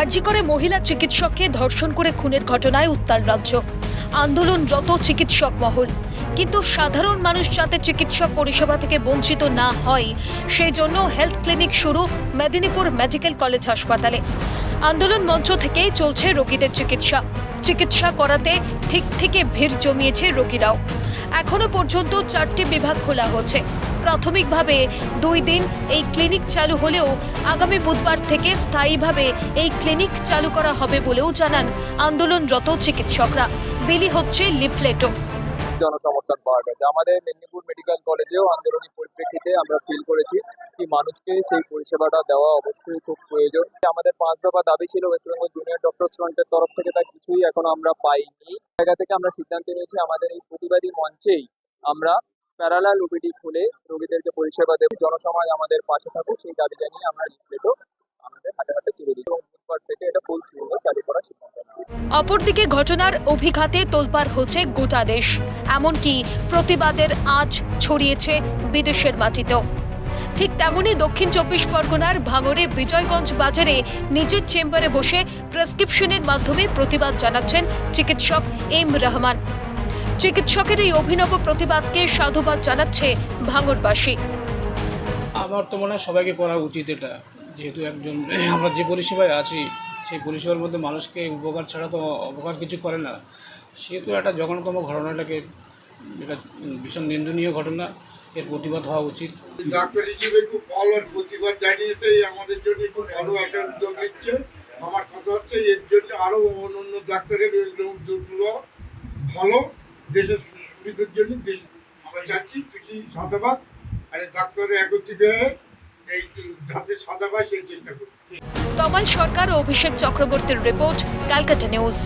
আরজি করে মহিলা চিকিৎসককে ধর্ষণ করে খুনের ঘটনায় উত্তাল রাজ্য। আন্দোলনরত চিকিৎসক মহল। কিন্তু সাধারণ মানুষ যাতে চিকিৎসা পরিষেবা থেকে বঞ্চিত না হয়, সেই জন্য হেলথ ক্লিনিক শুরু মেদিনীপুর মেডিকেল কলেজ হাসপাতালে। আন্দোলন মঞ্চ থেকেই চলছে রোগীদের চিকিৎসা। চিকিৎসা করাতে ঠিক থেকে ভিড় জমিয়েছে রোগীরাও। এখনও পর্যন্ত চারটি বিভাগ খোলা হচ্ছে। প্রাথমিকভাবে দুই দিন এই ক্লিনিক চালু হলেও আগামী বুধবার থেকে স্থায়ীভাবে এই ক্লিনিক চালু করা হবে বলেও জানান আন্দোলনরত চিকিৎসকরা। বিলি হচ্ছে লিফলেটও। জনসমর্থন পাওয়া গেছে। আমাদের মেদিনীপুর মেডিকেল কলেজেও আন্দোলনের পরিপ্রেক্ষিতে আমরা ফিল করেছি কি মানুষকে সেই পরিষেবাটা দেওয়া অবশ্যই খুব প্রয়োজন। আমাদের পাঁচ দফা দাবি ছিল ওয়েস্ট বেঙ্গল জুনিয়র ডক্টর ফ্রন্টের তরফ থেকে তা কিছুই এখনও আমরা পাইনি। জায়গা থেকে আমরা সিদ্ধান্ত নিয়েছি, আমাদের এই প্রতিবাদী মঞ্চেই আমরা প্যারালাল ওবিডি খুলে রোগীদেরকে পরিষেবা দেব। জনসমাজ আমাদের পাশে থাকুক, সেই দাবি জানিয়ে আমরা লিফলেটও আমাদের হাতে হাতে তুলে দিই। এবং বুধবার থেকে এটা ফুল চালু করার সিদ্ধান্ত অপরদিকে ঘটনার অভিঘাতে তোলপাড় হচ্ছে গোটা দেশ। এমনকি প্রতিবাদের আঁচ ছড়িয়েছে বিদেশের মাটিতেও। ঠিক তেমনই দক্ষিণ চব্বিশ পরগনার ভাঙড়ে বিজয়গঞ্জ বাজারে নিজের চেম্বারে বসে প্রেসক্রিপশনের মাধ্যমে প্রতিবাদ জানাচ্ছেন চিকিৎসক এম রহমান। চিকিৎসকের এই অভিনব প্রতিবাদকে সাধুবাদ জানাচ্ছে ভাঙড়বাসী আমার তো মনে হয় সবাইকে করা উচিত এটা। যেহেতু একজন, আমরা যে পরিষেবায় আছি, সেই পরিষেবার মধ্যে মানুষকে উপকার ছাড়া তো অপকার কিছু করে না। সেহেতু একটা জঘন্যতম ঘটনাটাকে এটা ভীষণ নিন্দনীয় ঘটনা, এর প্রতিবাদ হওয়া উচিত। ডাক্তার হিসেবে খুব ভালো প্রতিবাদ জানিয়েছে আমাদের জন্য খুব ভালো একটা উদ্যোগ নিচ্ছে। আমার কথা হচ্ছে, এর জন্য আরও অন্য অন্য ডাক্তারের উদ্যোগগুলো ভালো, দেশের সুবিধার জন্য আমরা চাচ্ছি কিছু সাদাবাদ আর ডাক্তারের একত্রিত হয়ে এই চেষ্টা করি তমাল সরকার ও অভিষেক চক্রবর্তীর রিপোর্ট ক্যালকাটা নিউজ।